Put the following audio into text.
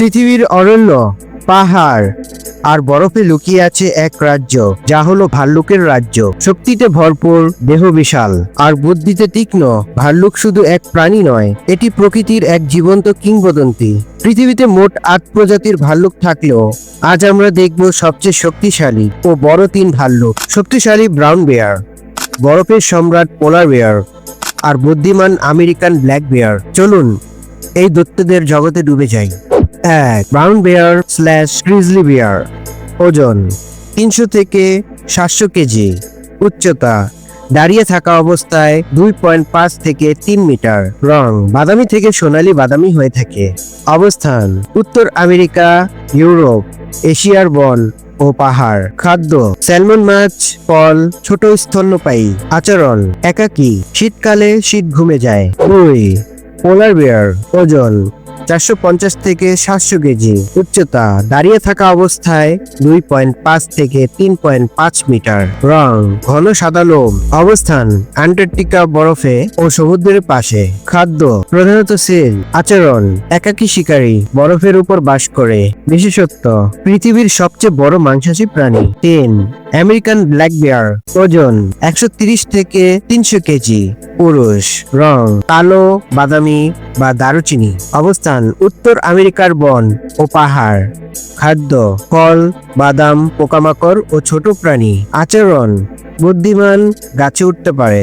পৃথিবীর অরণ্য, পাহাড়, আর বরফে লুকিয়ে আছে এক রাজ্য, যা হলো ভাল্লুকের রাজ্য। শক্তিতে ভরপুর, দেহ বিশাল, আর বুদ্ধিতে তীক্ষ্ণ। ভাল্লুক শুধু এক প্রাণী নয়, এটি প্রকৃতির এক জীবন্ত কিংবদন্তি। পৃথিবীতে মোট আট প্রজাতির ভাল্লুক থাকলেও, আজ আমরা দেখব সবচেয়ে শক্তিশালী ও বড় তিন ভাল্লুক। শক্তিশালী ব্রাউন বেয়ার, বরফের সম্রাট পোলার বেয়ার, আর বুদ্ধিমান আমেরিকান ব্ল্যাক বেয়ার। চলুন, এই দত্তদের জগতে ডুবে যাই। এক brown bear slash grizzly bear ওজন তিনশো থেকে সাতশো কেজি, উচ্চতা দাঁড়িয়ে থাকা অবস্থায় দুই পয়েন্ট পাঁচ থেকে তিন মিটার, রং বাদামি থেকে সোনালি বাদামি হয়ে থাকে। অবস্থান, উত্তর আমেরিকা, ইউরোপ, এশিয়ার বন ও পাহাড়। খাদ্য স্যালমন মাছ, ফল, ছোট স্তন্যপায়ী আচরণ একাকী। শীতকালে শীত ঘুমে যায়। দুই পোলার বেয়ার ওজন চারশো পঞ্চাশ থেকে সাতশো কেজি। উচ্চতা, দাঁড়িয়ে থাকা অবস্থায় দুই পয়েন্ট পাঁচ থেকে তিন পয়েন্ট পাঁচ মিটার। রং, ঘন সাদা লোম। অবস্থান, আন্টার্কটিকা বরফে ও সমুদ্রের পাশে। খাদ্য, প্রধানত সেল, আচরণ, একাকী শিকারী, বরফের উপর বাস করে। বিশেষত্ব, পৃথিবীর সবচেয়ে বড় মাংসাশী প্রাণী। Ten, American black bear. ওজন, একশো থেকে তিনশো কেজি। পুরুষ, রং, কালো, বাদামি বা দারুচিনি। অবস্থান, উত্তর আমেরিকার বন ও পাহাড়, খাদ্য, ফল, বাদাম, পোকামাকড় ও ছোট প্রাণী। আচরণ, বুদ্ধিমান, গাছে উঠতে পারে।